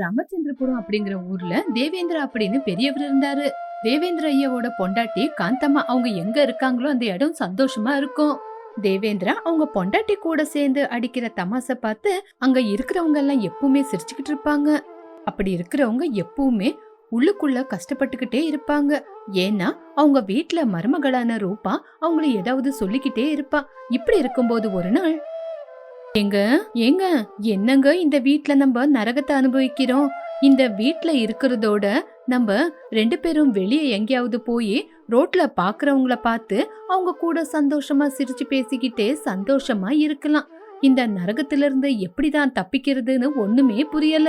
ராமச்சந்திரபுரம் அப்படிங்கிற ஊர்ல தேவேந்திரா அப்படின்னு பெரியவர் இருந்தாரு. தேவேந்திர ஐயாவோட பொண்டாட்டி காந்தம்மா அவங்க எங்க இருக்காங்களோ அந்த இடம் சந்தோஷமா இருக்கும். தேவேந்திரா அவங்க பொண்டாட்டி கூட சேர்ந்து அடிக்கிற தமாசை பார்த்து அங்க இருக்கிறவங்க எல்லாம் எப்பவுமே சிரிச்சுக்கிட்டு இருப்பாங்க. அப்படி இருக்கிறவங்க எப்பவுமே உள்ளுக்குள்ள கஷ்டப்பட்டுக்கிட்டே இருப்பாங்க. ஏன்னா அவங்க வீட்டுல மருமகளான ரூபா அவங்கள ஏதாவது சொல்லிக்கிட்டே இருப்பா. இப்படி இருக்கும்போது ஒரு நாள் ஏங்க ஏங்க என்னங்க இந்த வீட்ல நம்ம நரகத்தை அனுபவிக்கிறோம்? இந்த வீட்ல இருக்கிறதோட நம்ம ரெண்டு பேரும் வெளியே எங்கேயாவது போய் ரோட்ல பாக்குறவங்கள பார்த்து அவங்க கூட சந்தோஷமா சிரிச்சு பேசிக்கிட்டே சந்தோஷமா இருக்கலாம். இந்த நரகத்திலிருந்து எப்படிதான் தப்பிக்கிறதுன்னு ஒண்ணுமே புரியல.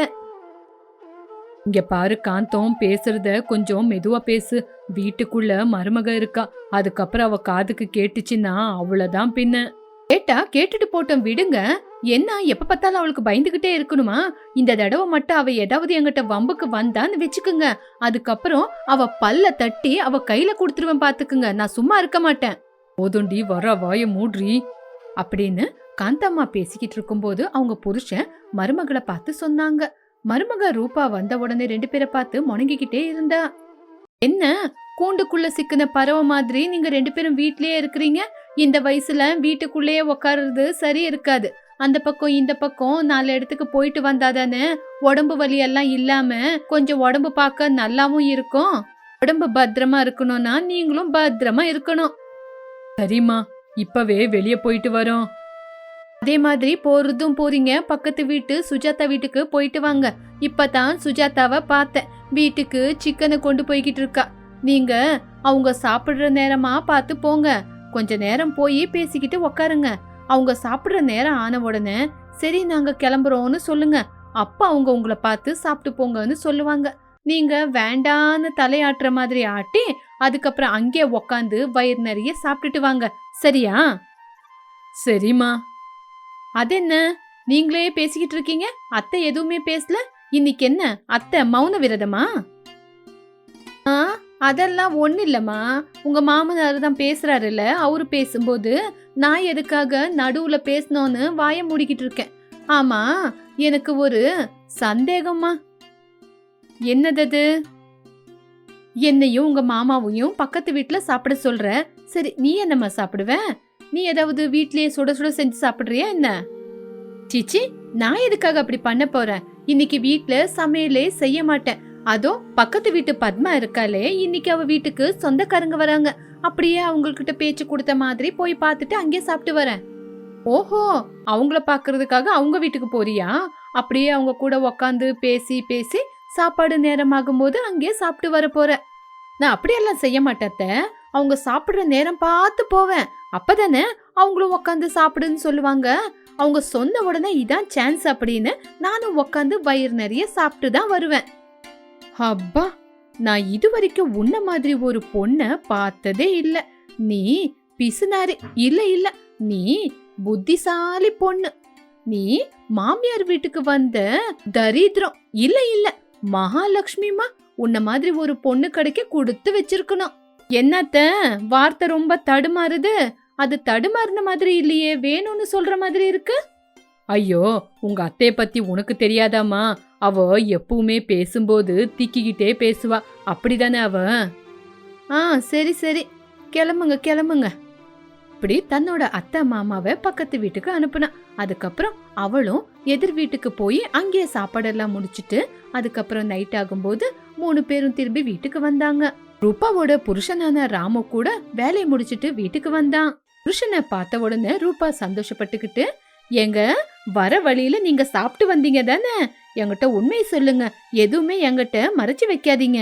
இங்க பாரு காந்தோம் பேசுறத கொஞ்சம் மெதுவா பேசு. வீட்டுக்குள்ள மருமக இருக்கா. அதுக்கப்புறம் அவ காதுக்கு கேட்டுச்சுன்னா அவ்வளவுதான் பின்ன. கேட்டா கேட்டுட்டு போட்டோம் விடுங்க. என்ன எப்ப பார்த்தாலும் அவளுக்கு பயந்துகிட்டே இருக்கணுமா? இந்த தடவை மட்டும் அவ ஏதாவது என்கிட்ட வம்புக்கு வந்தான்னு வச்சுக்குங்க. அதுக்கப்புறம் அவ பல்ல தட்டி அவ கையில கொடுத்துருவேன் பாத்துக்குங்க நான் சும்மா இருக்க மாட்டேன். போதுண்டி வர வாய மூட்ரி அப்படின்னு காந்தம்மா பேசிக்கிட்டு இருக்கும்போது அவங்க புருஷன் மருமகளை பார்த்து சொன்னாங்க. மருமக ரூபா வந்த உடனே ரெண்டு பேரை பார்த்து முணங்கிக்கிட்டே இருந்தா. என்ன கூண்டுக்குள்ள சிக்கின பறவை மாதிரி நீங்க ரெண்டு பேரும் வீட்லயே இருக்கிறீங்க? இந்த வயசுல வீட்டுக்குள்ளேயே உட்காருறது சரி இருக்காது. அந்த பக்கம் இந்த பக்கம் நாலு இடத்துக்கு போயிட்டு வந்தாதானே? உடம்பு வலி எல்லாம் இல்லாம கொஞ்சம் உடம்பு பார்க்க நல்லாவும் இருக்கும். உடம்பு பத்திரமா இருக்கணும்னா நீங்களும் பத்திரமா இருக்கணும். சரிம்மா இப்பவே வெளியே போயிட்டு வரோம். அதே மாதிரி போறதும் போறீங்க. பக்கத்து வீட்டு சுஜாதா வீட்டுக்கு போயிட்டு வாங்க. இப்பதான் சுஜாதாவை பார்த்தேன். வீட்டுக்கு சிக்கனை கொண்டு போய்கிட்டு இருக்கா. நீங்க அவங்க சாப்பிடுற நேரமா பார்த்து போங்க. கொஞ்ச நேரம் போய் பேசிக்கிட்டு உக்காருங்க. அவங்க சாப்பிடுற நேரம் ஆன உடனே சரி நாங்க கிளம்புறோம்னு சொல்லுங்க. அப்ப அவங்க உங்களை பார்த்து சாப்பிட்டு போங்கன்னு சொல்லுவாங்க. நீங்க வேண்டான்னு தலையாட்டுற மாதிரி ஆட்டி அதுக்கப்புறம் அங்கே உக்காந்து வயிறு நிறைய சாப்பிட்டுட்டு வாங்க. சரியா? சரிம்மா. அதென்ன நீங்களே பேசிக்கிட்டு இருக்கீங்க? அத்தை எதுவுமே பேசல? இன்னைக்கு என்ன? அத்தை மௌன விரதமா? அதெல்லாம் ஒன்றும் இல்லைம்மா. உங்கள் மாமனார் தான் பேசுகிறாருல்ல அவர் பேசும்போது நான் எதுக்காக நடுவில் பேசணும்னு வாய மூடிக்கிட்டு இருக்கேன். ஆமாம் எனக்கு ஒரு சந்தேகம்மா. என்னதது? என்னையும் உங்கள் மாமாவையும் பக்கத்து வீட்டில் சாப்பிட சொல்கிற சரி நீ என்னம்மா சாப்பிடுவ? நீ ஏதாவது வீட்லேயே சுட சுட செஞ்சு சாப்பிட்றியா என்ன? சீச்சி நான் எதுக்காக அப்படி பண்ண போகிறேன் இன்னைக்கு வீட்டில் சமையலே செய்ய மாட்டேன். அதோ பக்கத்து வீட்டு பத்மா இருக்காளே இன்னைக்கு அவ வீட்டுக்கு சொந்தக்காரங்க வராங்க. அப்படியே அவங்கக்கிட்ட பேச்சு கொடுத்த மாதிரி போய் பார்த்துட்டு அங்கேயே சாப்பிட்டு வரேன். ஓஹோ அவங்கள பார்க்கறதுக்காக அவங்க வீட்டுக்கு போறியா? அப்படியே அவங்க கூட உக்காந்து பேசி பேசி சாப்பாடு நேரமாகும் போது அங்கேயே சாப்பிட்டு வர போற. நான் அப்படியெல்லாம் செய்ய மாட்டேத்த அவங்க சாப்பிடுற நேரம் பார்த்து போவேன். அப்பதானே அவங்களும் உக்காந்து சாப்பிடுன்னு சொல்லுவாங்க. அவங்க சொன்ன உடனே இதான் சான்ஸ் அப்படின்னு நானும் உக்காந்து வயிறு நிறைய சாப்பிட்டு தான் வருவேன். அப்பா நான் இதுவரைக்கும் உன்ன மாதிரி ஒரு பொண்ண பார்த்ததே இல்ல. நீ பிசுனாரி இல்ல இல்ல. நீ புத்திசாலி பொண்ணு. நீ மாமியார் வீட்டுக்கு வந்த தரித்திரம் இல்ல இல்ல. மகாலட்சுமிமா உன்ன மாதிரி ஒரு பொண்ணு கிடைக்க கொடுத்து வச்சிருக்கணும். என்னத்த வார்த்தை ரொம்ப தடுமாறுது? அது தடுமாறின மாதிரி இல்லையே வேணும்னு சொல்ற மாதிரி இருக்கு? ஐயோ உங்க அத்தைய பத்தி உனக்கு தெரியாதாமா அவ எப்பவுமே பேசும்போது திக்கிக்கிட்டே பேசுவா. அப்படிதானே அவ? ஆ சரி சரி. கிளம்புங்க கிளம்புங்க. இப்படி தன்னோட அத்தை மாமாவை பக்கத்து வீட்டுக்கு அனுப்புனா. அதுக்கப்புறம் அவளும் எதிர் வீட்டுக்கு போய் அங்கேயே சாப்பாடெல்லாம் முடிச்சிட்டு அதுக்கப்புறம் நைட் ஆகும்போது மூணு பேரும் திரும்பி வீட்டுக்கு வந்தாங்க. ரூபாவோட புருஷனான ராமு கூட வேலையை முடிச்சிட்டு வீட்டுக்கு வந்தான். புருஷனை பார்த்த உடனே ரூபா சந்தோஷப்பட்டுக்கிட்டு எங்க வர வழியில நீங்க சாப்பிட்டு வந்தீங்க தானே? என்கிட்ட உண்மையை சொல்லுங்க. எதுவுமே என்கிட்ட மறைச்சு வைக்காதீங்க.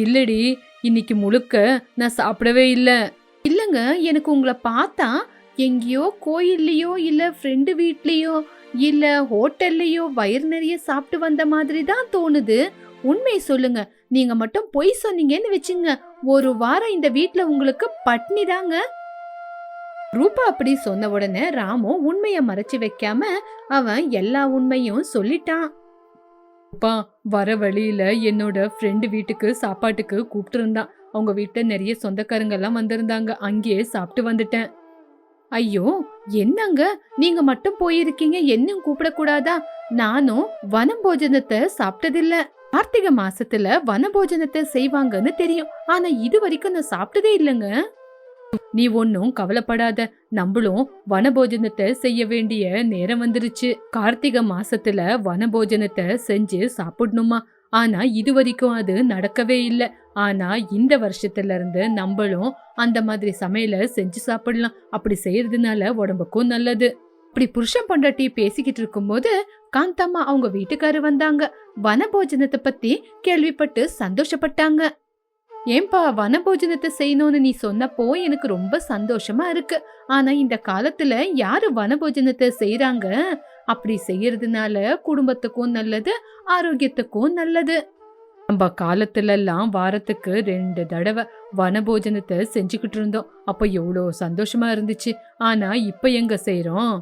இல்லடி இன்னைக்கு முழுக்க நான் சாப்பிடவே இல்லை. இல்லைங்க எனக்கு உங்களை பார்த்தா எங்கேயோ கோயில்லையோ இல்லை ஃப்ரெண்டு வீட்லேயோ இல்லை ஹோட்டல்லையோ வயிறு நிறைய சாப்பிட்டு வந்த மாதிரி தான் தோணுது. உண்மையை சொல்லுங்க. நீங்க மட்டும் பொய் சொன்னீங்கன்னு வச்சுங்க. ஒரு வாரம் இந்த வீட்ல உங்களுக்கு பட்னி தாங்க. ரூபா அப்படி சொன்ன உடனே ராமு உண்மையை மறைச்சு வைக்காம அவன் எல்லா உண்மையும் சொல்லிட்டான். அப்பா வர வழியில என்னோட ஃப்ரெண்டு வீட்டுக்கு சாப்பாட்டுக்கு கூப்பிட்டு இருந்தான். அவங்க வீட்டில் நிறைய சொந்தக்காரங்கெல்லாம் வந்திருந்தாங்க. அங்கேயே சாப்பிட்டு வந்துட்டேன். ஐயோ என்னங்க? நீங்க மட்டும் போயிருக்கீங்க என்னும் கூப்பிடக்கூடாதா? நானும் வனபோஜனத்தை சாப்பிட்டதில்ல. கார்த்திகை மாசத்துல வனபோஜனத்தை செய்வாங்கன்னு தெரியும். ஆனா இது வரைக்கும் நான் சாப்பிட்டதே இல்லைங்க. நீ ஒன்னும் கவலைப்படாத. நம்மளும் வனபோஜனத்தை செய்ய வேண்டிய நேரம் வந்துருச்சு. கார்த்திகை மாசத்துல வனபோஜனத்தை செஞ்சு சாப்பிடணுமா? ஆனா இது வரைக்கும் அது நடக்கவே இல்லை. ஆனா இந்த வருஷத்துல இருந்து நம்மளும் அந்த மாதிரி சமையலை செஞ்சு சாப்பிடலாம். அப்படி செய்யறதுனால உடம்புக்கும் நல்லது. இப்படி புருஷன் பொண்டாட்டி பேசிக்கிட்டு இருக்கும்போது காந்தம்மா அவங்க வீட்டுக்காரு வந்தாங்க. வனபோஜனத்தை பத்தி கேள்விப்பட்டு சந்தோஷப்பட்டாங்க. ஏன்பா வனபோஜனத்தை செய்யணும்னு நீ சொன்னப்போ எனக்கு ரொம்ப சந்தோஷமா இருக்கு. ஆனா இந்த காலத்துல யாரு வனபோஜனத்தை செய்யறாங்க அப்படி செய்யறதுனால குடும்பத்துக்கும் நல்லது ஆரோக்கியத்துக்கும் நல்லது. நம்ம காலத்துல எல்லாம் வாரத்துக்கு ரெண்டு தடவை வனபோஜனத்தை செஞ்சுக்கிட்டு இருந்தோம். அப்போ எவ்வளோ சந்தோஷமா இருந்துச்சு. ஆனா இப்போ எங்க செய்கிறோம்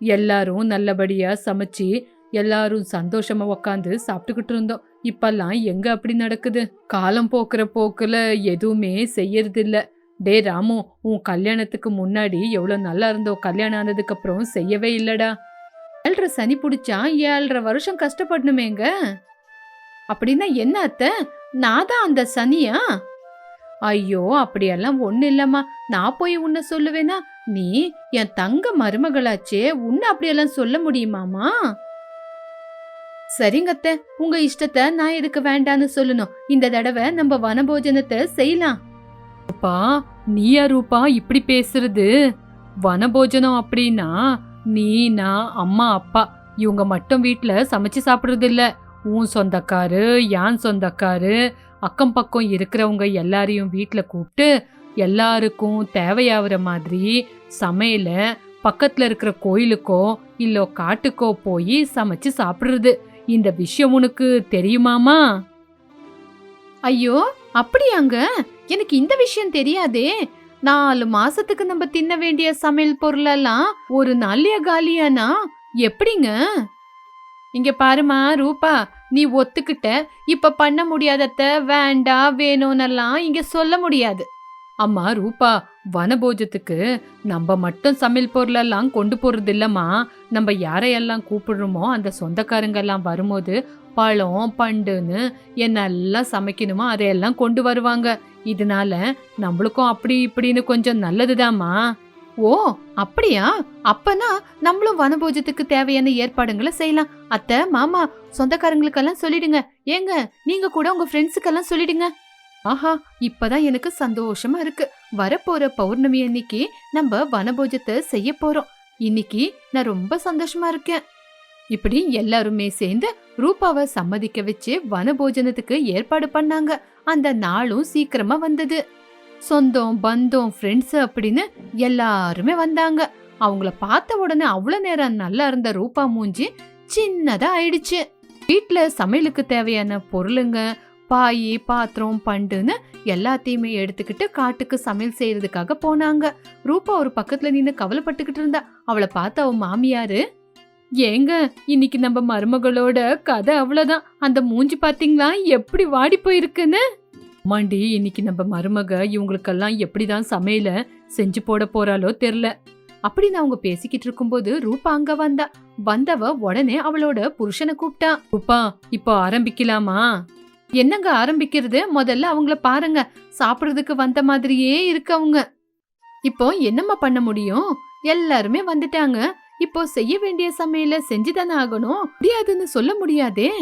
எல்லாரும் நல்லபடியா சமைச்சு எல்லாரும் சந்தோஷமா உக்காந்து சாப்பிட்டுக்கிட்டு இருந்தோம். இப்பெல்லாம் எங்க அப்படி நடக்குது? காலம் போக்குற போக்குல எதுவுமே செய்யறது இல்ல டே ராமு உன் கல்யாணத்துக்கு முன்னாடி எவ்வளவு நல்லா இருந்தோ கல்யாணம் ஆனதுக்கு அப்புறம் செய்யவே இல்லடா. ஏழ்ரை சனி பிடிச்சா ஏழ்ரை வருஷம் கஷ்டப்படணுமேங்க. அப்படின்னா என்ன அத்தை? நான் தான் அந்த சனியா? ஐயோ அப்படியெல்லாம் ஒண்ணு இல்லம்மா. நான் போய் உன்னை சொல்லுவேனா? நீ என் தங்க மருமகளாச்சே உன்னை அப்படியெல்லாம் சொல்ல முடியுமாமா சரிங்கத்த உங்க இஷ்டத்தை நான் எதுக்கு வேண்டான்னு சொல்லணும். இந்த தடவை நம்ம வனபோஜனத்தை செய்யலாம். அப்பா நீயா ரூபா இப்படி பேசுறது? வனபோஜனம் அப்படின்னா நீ நான் அம்மா அப்பா. இவங்க மட்டும் வீட்டில் சமைச்சு சாப்பிட்றது இல்லை. உன் சொந்தக்காரு யான் சொந்தக்காரு அக்கம் பக்கம் இருக்கிறவங்க எல்லாரையும் வீட்டில் கூப்பிட்டு எல்லாருக்கும் தேவையாகிற மாதிரி சமையல பக்கத்தில் இருக்கிற கோயிலுக்கோ இல்லை காட்டுக்கோ போய் சமைச்சு சாப்பிட்றது. இந்த விஷயம் உனக்கு தெரியுமாமா? ஐயோ அப்படியாங்க. எனக்கு இந்த விஷயம் தெரியாதே. நாலு மாசத்துக்கு நம்ம தின்ன வேண்டிய சமையல் பொருளெல்லாம் ஒரு நாள்லய காலியானா? எப்படிங்க? இங்க பாருமா ரூபா நீ ஒத்துக்கிட்ட. இப்ப பண்ண முடியாதத வேண்டா வேணும்னெல்லாம் இங்க சொல்ல முடியாது. அம்மா ரூபா வனபோஜத்துக்கு நம்ம மட்டும் சமையல் பொருளெல்லாம் கொண்டு போறது இல்லம்மா நம்ம யாரையெல்லாம் கூப்பிடுறோமோ அந்த சொந்தக்காரங்கெல்லாம் வரும்போது பழம் பண்டுன்னு என்னெல்லாம் சமைக்கணுமோ அதையெல்லாம் கொண்டு வருவாங்க. இதனால நம்மளுக்கும் அப்படி இப்படின்னு கொஞ்சம் நல்லதுதாம்மா. ஓ அப்படியா? அப்பனா நம்மளும் வனபோஜத்துக்கு தேவையான ஏற்பாடுங்களை செய்யலாம். அத்தை மாமா சொந்தக்காரங்களுக்கெல்லாம் சொல்லிடுங்க. ஏங்க நீங்க கூட உங்க ஃப்ரெண்ட்ஸுக்கெல்லாம் சொல்லிடுங்க. ஆஹா இப்பதான் எனக்கு சந்தோஷமா இருக்கு. வரப்போற பௌர்ணமி அன்னைக்கு நம்ம வனபோஜத்தை செய்ய போறோம். இன்னைக்கு நான் ரொம்ப சந்தோஷமா இருக்கேன். இப்படி எல்லாருமே சேர்ந்து ரூபாவை சம்மதிக்க வச்சு வனபோஜனத்துக்கு ஏற்பாடு பண்ணாங்க. அந்த நாளும் சீக்கிரமா வந்தது. சொந்தம் பந்தம் ஃப்ரெண்ட்ஸ் அப்படின்னு எல்லாருமே வந்தாங்க. அவங்கள பார்த்த உடனே அவ்வளோ நேரம் நல்லா இருந்த ரூபா மூஞ்சி சின்னதா ஆயிடுச்சு. வீட்ல சமையலுக்கு தேவையான பொருளுங்க பாய் பாத்திரம் பண்டுன்னு எல்லாத்தையுமே எடுத்துக்கிட்டு காட்டுக்கு சமையல் செய்யறதுக்காக போனாங்க. ரூபா ஒரு பக்கத்துல நின்று கவலைப்பட்டுக்கிட்டு இருந்தா. அவளை பார்த்த அவன் மாமியாரு ஏங்க இன்னைக்கு நம்ம மருமகளோட கதை அவ்வளோதான் அந்த மூஞ்சி பார்த்தீங்களா எப்படி வாடி போயிருக்குன்னு? மாண்டி இன்னைக்கு நம்ம மருமக இவங்களுக்கெல்லாம் எப்படிதான் சமையல செஞ்சு போட போறாளோ தெரில அப்படின்னு அவங்க பேசிக்கிட்டு இருக்கும்போது ரூபா அங்க வந்தா. வந்தவ உடனே அவளோட புருஷனை கூப்பிட்டா. ரூபா இப்போ ஆரம்பிக்கலாமா? என்னங்க ஆரம்பிக்கிறது? முதல்ல அவங்கள பாருங்க. சாப்பிடுறதுக்கு வந்த மாதிரியே இருக்கு அவங்க. இப்போ என்னம்மா பண்ண முடியும்? எல்லாருமே வந்துட்டாங்க. இப்போ செய்ய வேண்டிய சமையல செஞ்சுதானே ஆகணும். முடியாதுன்னு சொல்ல முடியாதே.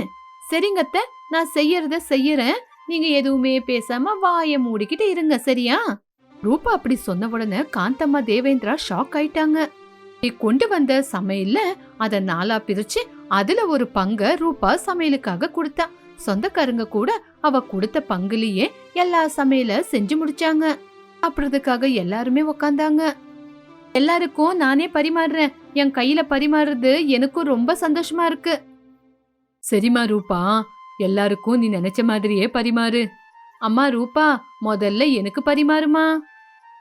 சரிங்கத்த நான் செய்யறத செய்யறேன். நீங்க எதுவுமே பேசாம வாய மூடிக்கிட்டு இருங்க சரியா? ரூபா அப்படி சொன்ன உடனே காந்தம்மா தேவேந்திரா ஷாக் ஆயிட்டாங்க. நீ கொண்டு வந்த சமையல்ல அத நாலா பிரிச்சு அதுல ஒரு பங்க ரூபா சமையலுக்காக கொடுத்தா. சொந்தக்காரங்க கூட அவ கொடுத்த பங்குலயே எல்லா சமையல செஞ்சு முடிச்சாங்க. சாப்பிடுறதுக்காக எல்லாருமே உக்காந்தாங்க. எல்லாருக்கும் நானே பரிமாறுறேன். என் கையில பரிமாறுறது எனக்கும் ரொம்ப சந்தோஷமா இருக்கு. சரிம்மா ரூபா எல்லாருக்கும் நீ நினைச்ச மாதிரியே பரிமாறு. அம்மா ரூபா முதல்ல எனக்கு பரிமாறுமா?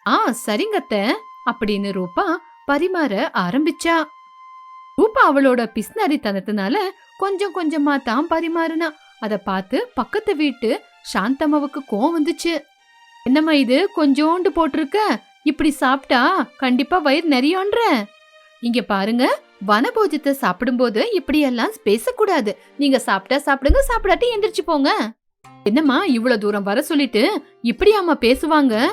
ஆ சரிங்கத்த அப்படின்னு ரூபா பரிமாற ஆரம்பிச்சா. ரூபா அவளோட பிஸ்னரித்தனத்தினால கொஞ்சம் கொஞ்சமா தான் பரிமாறுனா. அதை பார்த்து பக்கத்து வீட்டு சாந்தம்மாவுக்கு கோவம் வந்துச்சு. என்னம்மா இது? கொஞ்சோண்டு போட்டிருக்க? இப்படி சாப்பிட்டா கண்டிப்பா வயிறு நிறையன்ற இங்க பாருங்க வனபோஜத்தை சாப்பிடும்போது இப்படி எல்லாம் பேசக்கூடாது. நீங்க சாப்பிட்டா சாப்பிடுங்க சாப்பிடாட்டி எந்திரிச்சு போங்க. என்னம்மா இவ்வளவு தூரம் வர சொல்லிட்டு இப்படியாம்மா பேசுவாங்க?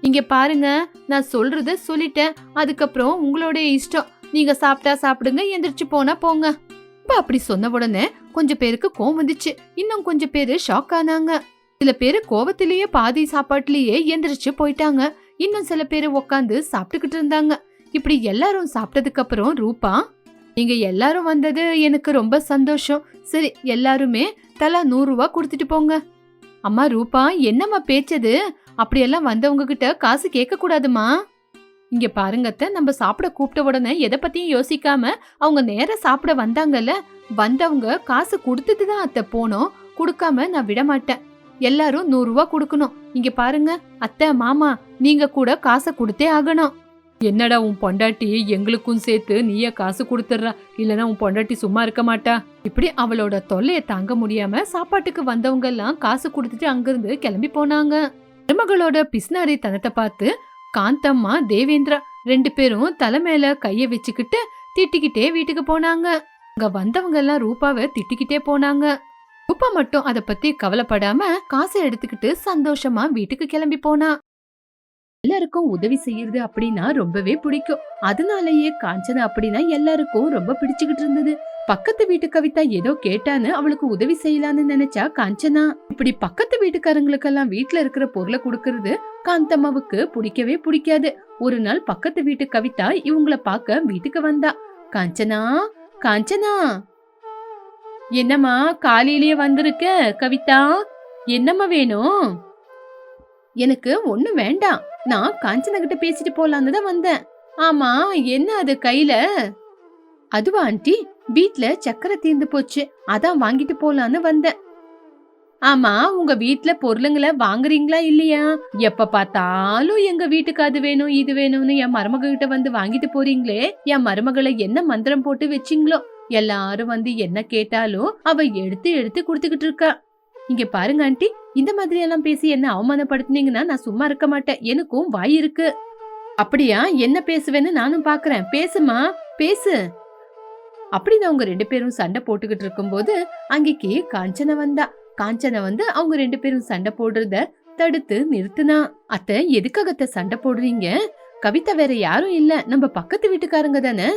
இங்க பாருங்க நான் சொல்றத சொல்லிட்டேன். அதுக்கப்புறம் உங்களுடைய இஷ்டம். நீங்க சாப்பிட்டா சாப்பிடுங்க எந்திரிச்சு போனா போங்க. இப்ப அப்படி சொன்ன உடனே கொஞ்சம் பேருக்கு கோவம் வந்துச்சு. இன்னும் கொஞ்சம் பேரு ஷாக் ஆனாங்க. சில பேரு கோவத்திலேயே பாதி சாப்பாட்டுலயே எந்திரிச்சு போயிட்டாங்க. இன்னும் சில பேரு உக்காந்து சாப்பிட்டுக்கிட்டு இருந்தாங்க. இப்படி எல்லாரும் சாப்பிட்டதுக்கு அப்புறம் ரூபா நீங்க எல்லாரும் வந்தது எனக்கு ரொம்ப சந்தோஷம். சரி எல்லாருமே தலா நூறுரூவா கொடுத்துட்டு போங்க. அம்மா ரூபா என்னம்மா பேச்சது? அப்படியெல்லாம் வந்தவங்க கிட்ட காசு கேட்க கூடாதுமா இங்க பாருங்க அத்தை நம்ம சாப்பிட கூப்பிட்ட உடனே எதை பத்தியும் யோசிக்காம அவங்க நேர சாப்பிட வந்தாங்கல்ல வந்தவங்க காசு கொடுத்துட்டு தான் அத்தை போனோம். கொடுக்காம நான் விட மாட்டேன். எல்லாரும் நூறு ரூபா கொடுக்கணும். இங்க பாருங்க அத்தை மாமா நீங்க கூட காசை கொடுத்தே ஆகணும். என்னடா உன் பொண்டாட்டி எங்களுக்கும் சேர்த்து நீயே காசு கொடுத்துட்றா? இல்லனா உன் பொண்டாட்டி சும்மா இருக்க மாட்டா? இப்படி அவளோட தொல்லையை தாங்க முடியாம சாப்பாட்டுக்கு வந்தவங்க எல்லாம் காசு கொடுத்துட்டு அங்கிருந்து கிளம்பி போனாங்க. மருமகளோட பிஸ்னாரி தனத்தை பார்த்து காந்தம்மா தேவேந்திரா ரெண்டு பேரும் தலை மேல கைய வச்சுக்கிட்டு திட்டிக்கிட்டே வீட்டுக்கு போனாங்க. அங்க வந்தவங்க எல்லாம் ரூபாவை திட்டிக்கிட்டே போனாங்க. ரூபா மட்டும் அத பத்தி கவலைப்படாம காசை எடுத்துக்கிட்டு சந்தோஷமா வீட்டுக்கு கிளம்பி போனா. எல்லாருக்கும் உதவி செய்யறது அப்படின்னா ரொம்பவே பிடிக்கும். அதனாலயே காஞ்சனா அப்படின்னா எல்லாருக்கும் ரொம்ப பிடிச்சுக்கிட்டு இருந்தது. பக்கத்து வீட்டு கவிதா ஏதோ கேட்டான்னு அவளுக்கு உதவி செய்யலான்னு நினைச்சா காஞ்சனா இப்படி பக்கத்து வீட்டுக்காரங்களுக்கெல்லாம் வீட்ல இருக்கிற பொருளை கொடுக்கறது காந்தம்மாவுக்கு பிடிக்கவே பிடிக்காது. ஒரு நாள் பக்கத்து வீட்டு கவிதா இவங்கள பார்க்க வீட்டுக்கு வந்தா. காஞ்சனா காஞ்சனா! என்னம்மா காலையிலேயே வந்திருக்க கவிதா? என்னம்மா வேணும்? எனக்கு ஒண்ணு வேண்டாம். நான் காஞ்சனா கிட்ட பேசிட்டு போலான்னு தான் வந்தேன். ஆமா என்ன அது கையில? அதுவா ஆண்டி? வீட்ல சக்கரை தீர்ந்து போச்சு. அதான் வாங்கிட்டு போலான்னு வந்தேன். ஆமா உங்க வீட்ல பொருளுங்களை வாங்குறீங்களா இல்லையா? எப்ப பார்த்தாலும் எங்க வீட்டுக்கு அது வேணும் இது வேணும்னு என் மருமக கிட்ட வந்து வாங்கிட்டு போறீங்களே? என் மருமகளை என்ன மந்திரம் போட்டு வச்சிங்களோ? எல்லாரும் வந்து என்ன கேட்டாலும் அவ எடுத்து எடுத்து கொடுத்துக்கிட்டு இருக்கா. இங்க பாருங்க ஆண்டி. இந்த மாதிரி எல்லாம் பேசி என்ன அவமானப்படுத்தினீங்கன்னா நான் சும்மா இருக்க மாட்டேன். எனக்கும் வாய் இருக்கு. அப்படியா? என்ன பேசுவேன்னு நானும் பாக்குறேன். பேசுமா பேசு. அப்படின்னு அவங்க ரெண்டு பேரும் சண்டை போட்டுக்கிட்டு இருக்கும்போது அங்கேக்கு காஞ்சனா வந்தா. காஞ்சனா வந்து அவங்க ரெண்டு பேரும் சண்டை போடுறத தடுத்து நிறுத்தினா. அத்தை எதுக்காகத்த சண்டை போடுறீங்க? கவிதா வேற யாரும் இல்ல. நம்ம பக்கத்து வீட்டுக்காரங்க தானே?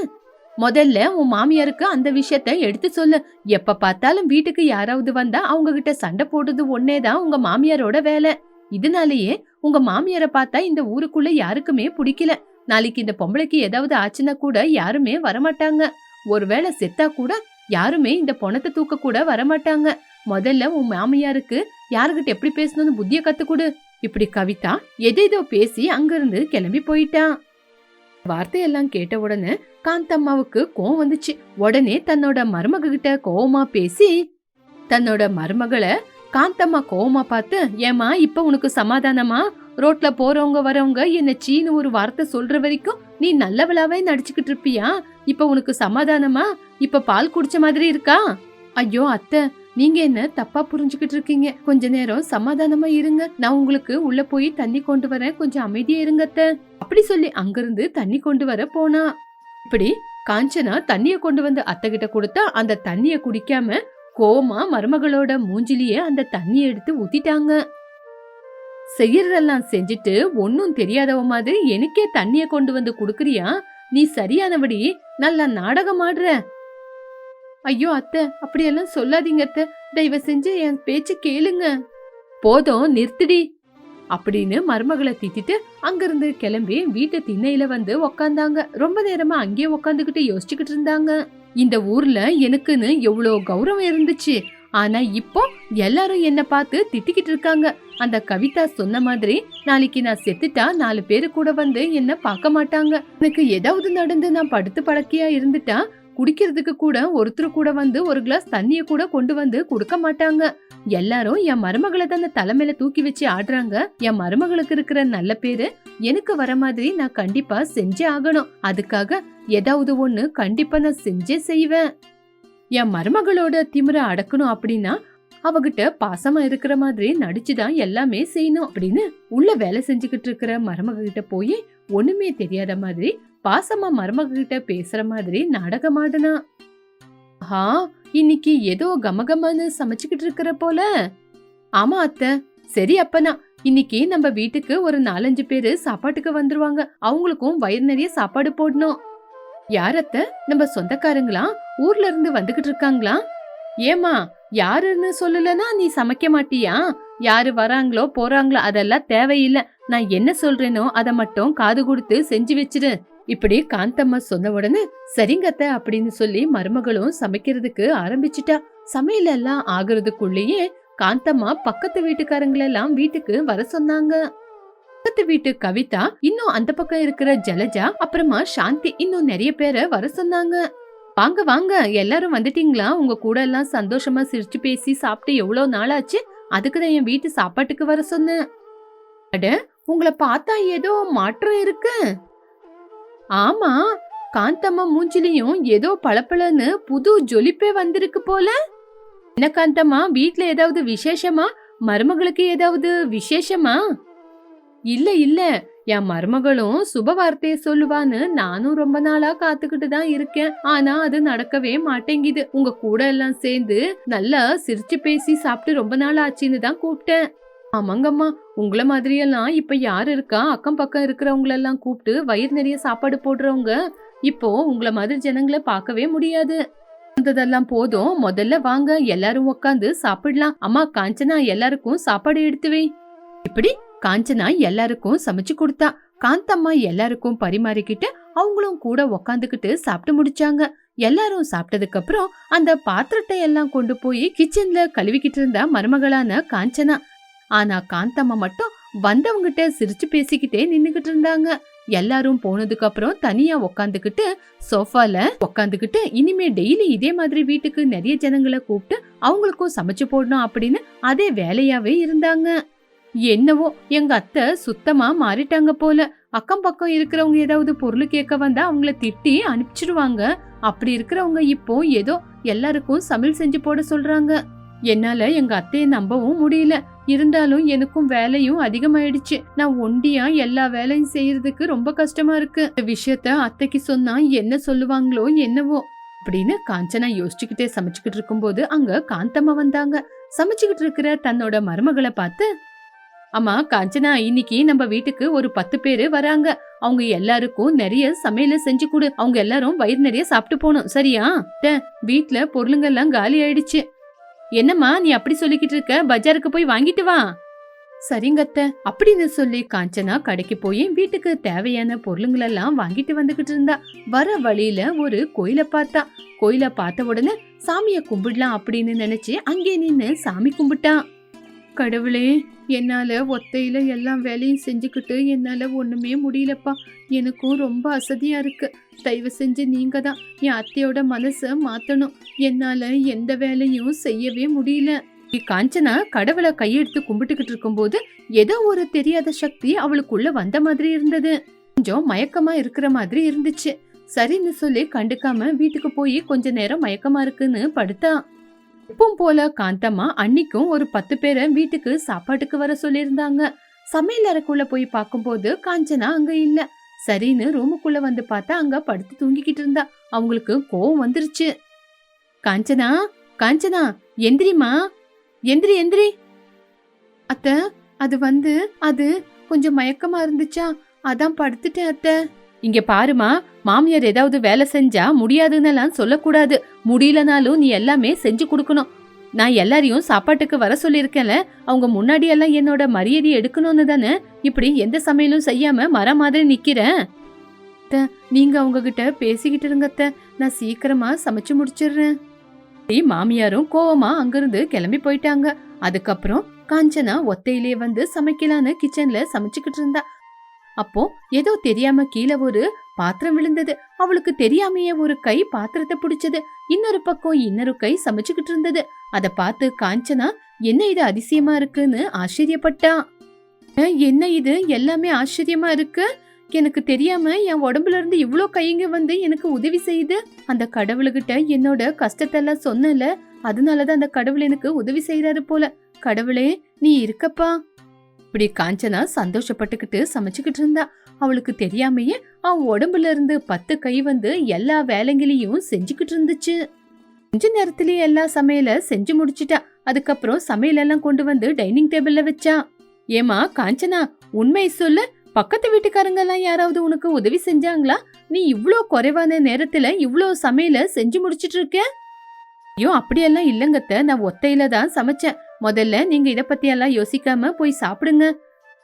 முதல்ல உன் மாமியாருக்கு அந்த விஷயத்த எடுத்து சொல்லு. எப்ப பார்த்தாலும் வீட்டுக்கு யாராவது வந்தா அவங்க கிட்ட சண்டை போடுறது ஒன்னேதான் உங்க மாமியாரோட வேலை. இதனாலேயே உங்க மாமியார பார்த்தா இந்த ஊருக்குள்ள யாருக்குமே பிடிக்கல. நாளைக்கு இந்த பொம்பளைக்கு ஏதாவது ஆச்சுன்னா கூட யாருமே வரமாட்டாங்க. ஒருவேளை செத்தா கூட யாருமே இந்த பணத்தை தூக்க கூட வரமாட்டாங்க. முதல்ல உன் மாமியாருக்கு யாருகிட்ட எப்படி பேசணும்னு புத்திய கத்துக்கொடு இப்படி கவிதா எதேதோ பேசி அங்கிருந்து கிளம்பி போயிட்டான் வார்த்தையெல்லாம் கேட்ட உடனே காந்தம்மாவுக்கு கோவம் வந்துச்சு. உடனே தன்னோட மருமக கிட்ட கோவமா பேசி தன்னோட மருமகளை காந்தம்மா கோவமா பார்த்து ஏமா இப்ப உனக்கு சமாதானமா? ரோட்ல போறவங்க வரவங்க என்ன சீனு ஒரு வார்த்தை சொல்ற வரைக்கும் நீ நல்லவளாவே நடிச்சுக்கிட்டு இருப்பியா? இப்ப உனக்கு சமாதானமா? இப்ப பால் குடிச்ச மாதிரி இருக்கா? ஐயோ அத்தை நீங்க என்ன தப்பா புரிஞ்சுக்கிட்டு இருக்கீங்க? கொஞ்ச நேரம் சமாதானமா இருங்க. நான் உங்களுக்கு உள்ள போய் தண்ணி கொண்டு வரேன். கொஞ்சம் அமைதியா இருங்க அத்தை. அப்படி சொல்லி அங்கிருந்து தண்ணி கொண்டு வர போனா. இப்படி காஞ்சனா தண்ணிய கொண்டு வந்து அத்தை கிட்ட கொடுத்தா அந்த தண்ணிய குடிக்காம கோமா மருமகளோட மூஞ்சிலேயே அந்த தண்ணியை எடுத்து ஊத்திட்டாங்க. செய்யறதெல்லாம் செஞ்சுட்டு ஒன்னும் தெரியாதவ மாதிரி எனக்கே தண்ணிய கொண்டு வந்து குடுக்கறியா? நீ சரியானபடி நல்லா நாடகம் ஆடுற ஐயோ அத்தை அப்படியெல்லாம் சொல்லாதீங்க அத்தை. தயவு செஞ்சு என் பேச்ச கேளுங்க. போதும் நிறுத்திடி. அப்படின்னு மருமகளை திட்டிட்டு அங்கிருந்து கிளம்பி வீட்டு திண்ணையில வந்து உக்காந்தாங்க. ரொம்ப நேரமா அங்கேயே உக்காந்துகிட்டு யோசிச்சுக்கிட்டு இருந்தாங்க. இந்த ஊர்ல எனக்குன்னு எவ்வளோ கௌரவம் இருந்துச்சு. ஆனா இப்போ எல்லாரும் என்ன பார்த்து திட்டிக்கிட்டு இருக்காங்க. அந்த கவிதா சொன்ன மாதிரி நாளைக்கு நான் செத்துட்டா நாலு பேரு கூட வந்து என்ன பார்க்க மாட்டாங்க. எனக்கு ஏதாவது நடந்து நான் படுத்து பழக்கியா இருந்துட்டா குடிக்கிறதுக்கு கூட ஒருத்தர் கூட வந்து ஒரு கிளாஸ் தண்ணிய கூட கொண்டு வந்து கொடுக்க மாட்டாங்க. எல்லாரும் என் மருமகளை தானே தலைமையில தூக்கி வச்சு ஆடுறாங்க. என் மருமகளுக்கு இருக்கிற நல்ல பேரு எனக்கு வர மாதிரி நான் கண்டிப்பா செஞ்சே ஆகணும். அதுக்காக ஏதாவது ஒண்ணு கண்டிப்பா நான் செஞ்சே செய்வேன். என் மருமகளோட திமிர அடக்கணும் அப்படின்னா அவகிட்ட பாசமா இருக்கிற மாதிரி நடிச்சுதான் எல்லாமே செய்யணும் அப்படின்னு உள்ள வேலை செஞ்சுக்கிட்டு இருக்கிற மருமக கிட்ட போய் ஒண்ணுமே தெரியாத மாதிரி பாசமா மருமக கிட்ட பேசுற மாதிரி நாடகம் ஆடுனா? ஆ இன்னைக்கு ஏதோ கமகமன்னு சமைச்சுக்கிட்டு இருக்கிற போல. ஆமா அத்தை. சரி அப்பனா. இன்னைக்கு நம்ம வீட்டுக்கு ஒரு நாலஞ்சு பேரு சாப்பாட்டுக்கு வந்துருவாங்க. அவங்களுக்கும் வயிறு நிறைய சாப்பாடு போடணும். யார் அத்தை? நம்ம சொந்தக்காரங்களா? ஊர்ல இருந்து வந்துகிட்டு இருக்காங்களா? ஏமா யாருன்னு சொல்லலனா நீ சமைக்க மாட்டியா? யாரு வராங்களோ போறாங்களோ அதெல்லாம் தேவையில்லை. நான் என்ன சொல்றேனோ அதை மட்டும் காது கொடுத்து செஞ்சு வச்சிரு. இப்படி காந்தம்மா சொன்ன உடனே சரிங்கத்த அப்படின்னு சொல்லி மருமகளும் சமைக்கிறதுக்கு ஆரம்பிச்சிட்டா. சமையல் எல்லாம் ஆகுறதுக்குள்ளேயே காந்தம்மா பக்கத்து வீட்டுக்காரங்களெல்லாம் வீட்டுக்கு வர சொன்னாங்க. பக்கத்து வீட்டு கவிதா இன்னும் அந்த பக்கம் இருக்கிற ஜலஜா அப்புறமா சாந்தி இன்னும் நிறைய பேரை வர சொன்னாங்க. வாங்க வாங்க எல்லாரும் வந்துட்டீங்களா? உங்க கூட எல்லாம் சந்தோஷமா சிரிச்சு பேசி சாப்பிட்டு எவ்வளவு நாள் ஆச்சு அதுக்கு தான் என் வீட்டு சாப்பாட்டுக்கு வர சொன்னேன். அட உங்களை பார்த்தா ஏதோ மாற்றம் இருக்கு. ஆமா காந்தம்மா மூஞ்சிலையும் ஏதோ பளபளன்னு புது ஜொலிப்பே வந்திருக்கு போல. என்ன காந்தம்மா வீட்ல ஏதாவது விசேஷமா? மருமகளுக்கு ஏதாவது விசேஷமா? இல்ல இல்ல என் மருமகளும் சுப வார்த்தைய சொல்லுவான்னு நானும் ரொம்ப நாளா காத்துக்கிட்டு தான் இருக்கேன். ஆனா அது நடக்கவே மாட்டேங்குது. உங்க கூட எல்லாம் சேர்ந்து நல்லா சிரிச்சு பேசி சாப்பிட்டு ரொம்ப நாள் ஆச்சுன்னு தான் கூப்பிட்டேன். ஆமாங்கம்மா. உங்களை மாதிரியெல்லாம் இப்ப யார் இருக்கா? அக்கம் பக்கம் இருக்கிறவங்களெல்லாம் கூப்பிட்டு வயிறு நிறைய சாப்பாடு போடுறவங்க. இப்போ உங்களை மாதிரி ஜனங்களை பார்க்கவே முடியாது. வந்ததெல்லாம் போதும். முதல்ல வாங்க. எல்லாரும் உட்காந்து சாப்பிடலாம். அம்மா காஞ்சனா எல்லாருக்கும் சாப்பாடு எடுத்து வை. இப்படி காஞ்சனா எல்லாருக்கும் சமைச்சு கொடுத்தா. காந்தம்மா எல்லாருக்கும் பரிமாறிக்கிட்டு அவங்களும் கூட உக்காந்துக்கிட்டு சாப்பிட்டு முடிச்சாங்க. எல்லாரும் சாப்பிட்டதுக்கு அப்புறம் அந்த பாத்திரத்தை எல்லாம் கொண்டு போய் கிச்சன்ல கழுவிக்கிட்டு இருந்த மருமகளான காஞ்சனா ஆனா காந்தம்மா மட்டும் வந்தவங்கிட்ட சிரிச்சு பேசிக்கிட்டே நின்னுகிட்டு இருந்தாங்க. எல்லாரும் போனதுக்கு அப்புறம் தனியா உக்காந்துக்கிட்டு சோஃபால உக்காந்துக்கிட்டு இனிமே டெய்லி இதே மாதிரி வீட்டுக்கு நிறைய ஜனங்களை கூப்பிட்டு அவங்களுக்கும் சமைச்சு போடணும் அப்படின்னு அதே வேலையாவே இருந்தாங்க. என்னவோ எங்க அத்தை சுத்தமா மாறிட்டாங்க போல. அக்கம் பக்கம் இருக்கிறவங்க ஏதாவது பொருள் கேட்க வந்தா அவங்கள திட்டி அனுப்பிச்சிடுவாங்க அப்படி இருக்கிறவங்க இப்போ ஏதோ எல்லாருக்கும் சமையல் செஞ்சு போட சொல்றாங்க. என்னால எங்க அத்தையை நம்பவும் முடியல. இருந்தாலும் எனக்கும் வேலையும் அதிகமாயிடுச்சு. நான் ஒண்டியா எல்லா வேலையும் செய்யறதுக்கு ரொம்ப கஷ்டமா இருக்கு. இந்த விஷயத்த அத்தைக்கு சொன்னா என்ன சொல்லுவாங்களோ என்னவோ அப்படின்னு காஞ்சனா யோசிச்சுக்கிட்டே சமைச்சுக்கிட்டு இருக்கும்போது அங்க காந்தம்மா வந்தாங்க. சமைச்சுக்கிட்டு இருக்கிற தன்னோட மருமகளை பார்த்து அம்மா காஞ்சனா இன்னைக்கு நம்ம வீட்டுக்கு ஒரு பத்து பேரு வராங்க. அவங்க எல்லாருக்கும் நிறைய சமையல செஞ்சு கொடு. அவங்க எல்லாரும் வயிறு நிறைய சாப்பிட்டு போனோம் சரியா? வீட்டுல வீட்ல பொருளுங்க எல்லாம் காலி ஆயிடுச்சு. என்னம்மா நீ அப்படி சொல்லிக்கிட்டு இருக்க? பஜாருக்கு போய் வாங்கிட்டு வா. சரிங்கத்த அப்படின்னு சொல்லி காஞ்சனா கடைக்கு போய் வீட்டுக்கு தேவையான பொருளுங்களெல்லாம் வாங்கிட்டு வந்துகிட்டு இருந்தா. வர வழியில ஒரு கோயிலை பார்த்தா. கோயிலை பார்த்த உடனே சாமிய கும்பிடலாம் அப்படின்னு நினைச்சு அங்கே நின்னு சாமி கும்பிட்டா கடவுளே என்னால் ஒத்தையில் எல்லாம் வேலையும் செஞ்சுக்கிட்டு என்னால் ஒன்றுமே முடியலப்பா. எனக்கும் ரொம்ப அசதியாக இருக்குது தயவு செஞ்சு நீங்கள் தான் என் அத்தையோட மனசை மாற்றணும் என்னால் எந்த வேலையும் செய்யவே முடியல. காஞ்சனா கடவுளை கையெடுத்து கும்பிட்டுக்கிட்டு இருக்கும்போது ஏதோ ஒரு தெரியாத சக்தி அவளுக்குள்ள வந்த மாதிரி இருந்தது. கொஞ்சம் மயக்கமா இருக்கிற மாதிரி இருந்துச்சு. சரின்னு சொல்லி கண்டுக்காம வீட்டுக்கு போய் கொஞ்ச நேரம் மயக்கமா இருக்குன்னு படுத்தான் எப்பவும் போல காந்தம்மா அன்னைக்கும் ஒரு பத்து பேரை வீட்டுக்கு சாப்பாட்டுக்கு வர சொல்லியிருந்தாங்க. சமையல் அறைக்குள்ள போய் பார்க்கும்போது காஞ்சனா அங்க இல்ல. சரின்னு ரூமுக்குள்ள வந்து பார்த்தா அங்க படுத்து தூங்கிக்கிட்டு இருந்தா. அவங்களுக்கு கோவம் வந்துருச்சு. காஞ்சனா காஞ்சனா எந்திரிமா எந்திரி எந்திரி. அத்த அது வந்து அது கொஞ்சம் மயக்கமா இருந்துச்சா? அதான் படுத்துட்டேன் அத்த. இங்க பாருமா மாமியார் ஏதாவது வேலை செஞ்சா முடியாதுன்னெல்லாம் சொல்லக்கூடாது. முடியலனாலும் நீ எல்லாமே செஞ்சு கொடுக்கணும். நான் எல்லாரையும் சாப்பாட்டுக்கு வர சொல்லியிருக்கேன்ல அவங்க முன்னாடி எல்லாம் என்னோட மரியாதையை எடுக்கணும்னு தானே இப்படி எந்த சமையலும் செய்யாம மர மாதிரி நிக்கிறேன் நீங்க அவங்க கிட்ட பேசிக்கிட்டு இருங்கத்த நான் சீக்கிரமா சமைச்சு முடிச்சிடுறேன். மாமியாரும் கோவமா அங்கிருந்து கிளம்பி போயிட்டாங்க. அதுக்கப்புறம் காஞ்சனா ஒத்தையிலே வந்து சமைக்கலான்னு கிச்சன்ல சமைச்சுக்கிட்டு இருந்தா. அப்போ ஏதோ தெரியாம கீழே ஒரு பாத்திரம் விழுந்தது. அவளுக்கு தெரியாமையே ஒரு கை பாத்திரத்தை பிடிச்சது. இன்னொரு பக்கம் இன்னொரு கை சமைச்சுக்கிட்டு இருந்தது. அத பார்த்து காஞ்சனா என்ன இது அதிசயமா இருக்குன்னு ஆச்சரியப்பட்டா? என்ன இது? எல்லாமே ஆச்சரியமா இருக்கு? எனக்கு தெரியாம என் உடம்புல இருந்து இவ்வளோ கைங்க வந்து எனக்கு உதவி செய்யுது? அந்த கடவுளுகிட்ட என்னோட கஷ்டத்தெல்லாம் சொன்னல அதனாலதான் அந்த கடவுள் எனக்கு உதவி செய்யறாரு போல. கடவுளே நீ இருக்கப்பா. இப்படி காஞ்சனா சந்தோஷப்பட்டுக்கிட்டு சமைச்சுக்கிட்டு இருந்தா. அவளுக்கு தெரியாமையே அவன் உடம்புல இருந்து பத்து கை வந்து எல்லா வேலைங்களையும் செஞ்சுக்கிட்டு இருந்துச்சு. கொஞ்ச நேரத்திலேயே எல்லா சமையல செஞ்சு முடிச்சிட்டா. அதுக்கப்புறம் சமையல் எல்லாம் கொண்டு வந்து டைனிங் டேபிள்ல வச்சா. ஏமா காஞ்சனா உண்மை சொல்லு. பக்கத்து வீட்டுக்காரங்க எல்லாம் யாராவது உனக்கு உதவி செஞ்சாங்களா? நீ இவ்ளோ குறைவான நேரத்துல இவ்ளோ சமையல செஞ்சு முடிச்சிட்டு இருக்க? ஐயோ அப்படியெல்லாம் இல்லங்கத்த. நான் ஒத்தையில தான் சமைச்சேன். முதல்ல நீங்க இத பத்தி எல்லாம் யோசிக்காம போய் சாப்பிடுங்க.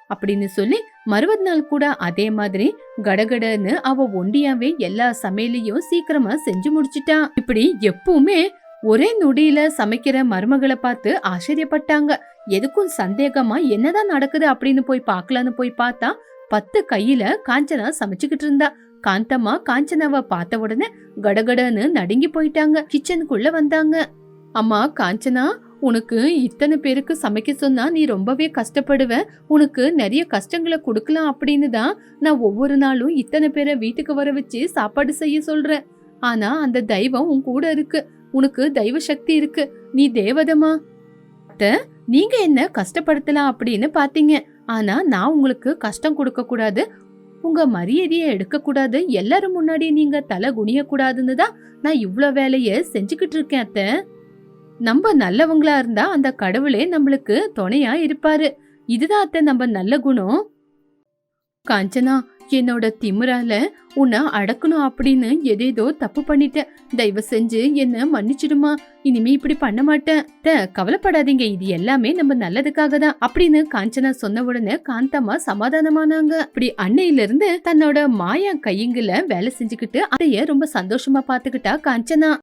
அப்படின்னு சொல்லி மறுபது நாள் கூட அதே மாதிரி கடகடன்னு அவ ஒண்டியாவே எல்லா சமையலையும் சீக்கிரமா செஞ்சு முடிச்சிட்டா. இப்படி எப்பவுமே ஒரே நொடியில சமைக்கிற மருமகளை பார்த்து ஆச்சரியப்பட்டாங்க. எதுக்கும் சந்தேகமா என்னதான் நடக்குது அப்படின்னு போய் பார்க்கலான்னு போய் பார்த்தா பத்து கையில காஞ்சனா சமைச்சுக்கிட்டு இருந்தா. காந்தம்மா காஞ்சனாவை பார்த்த உடனே கடகடன்னு நடுங்கி போயிட்டாங்க. கிச்சனுக்குள்ள வந்தாங்க. அம்மா காஞ்சனா உனக்கு இத்தனை பேருக்கு சமைக்க சொன்னா நீ ரொம்பவே கஷ்டப்படுவ. உனக்கு நிறைய கஷ்டங்களை கொடுக்கலாம் அப்படின்னு தான் நான் ஒவ்வொரு நாளும் இத்தனை பேரை வீட்டுக்கு வர வச்சு சாப்பாடு செய்ய சொல்றேன் ஆனா அந்த தெய்வம் உன் கூட இருக்கு. உனக்கு தெய்வ சக்தி இருக்கு. நீ தேவதமா நீங்க என்ன கஷ்டப்படுத்தலாம் அப்படின்னு பாத்தீங்க. ஆனா நான் உங்களுக்கு கஷ்டம் கொடுக்க கூடாது. உங்க மரியாதையை எடுக்க கூடாது. எல்லாரும் முன்னாடி நீங்க தலை குனிய கூடாதுன்னு தான் நான் இவ்வளோ வேலையை செஞ்சுக்கிட்டு இருக்கேன் அத்தை. நம்ம நல்லவங்களா இருந்தா அந்த கடவுளே நம்மளுக்கு துணையா இருப்பாரு. இதுதான் அத்தை நம்ம நல்ல குணம். காஞ்சனா என்னோட திமுறால உன்னை அடக்கணும் அப்படின்னு எதேதோ தப்பு பண்ணிட்டேன். தயவு செஞ்சு என்ன மன்னிச்சிடுமா. இனிமே இப்படி பண்ண மாட்டேன். த கவலைப்படாதீங்க. இது எல்லாமே நம்ம நல்லதுக்காக தான். அப்படின்னு காஞ்சனா சொன்ன உடனே காந்தம்மா சமாதானமானாங்க. அப்படி அன்னையில இருந்து தன்னோட மாயா கையுங்குல வேலை செஞ்சுக்கிட்டு அதைய ரொம்ப சந்தோஷமா பாத்துக்கிட்டா காஞ்சனா.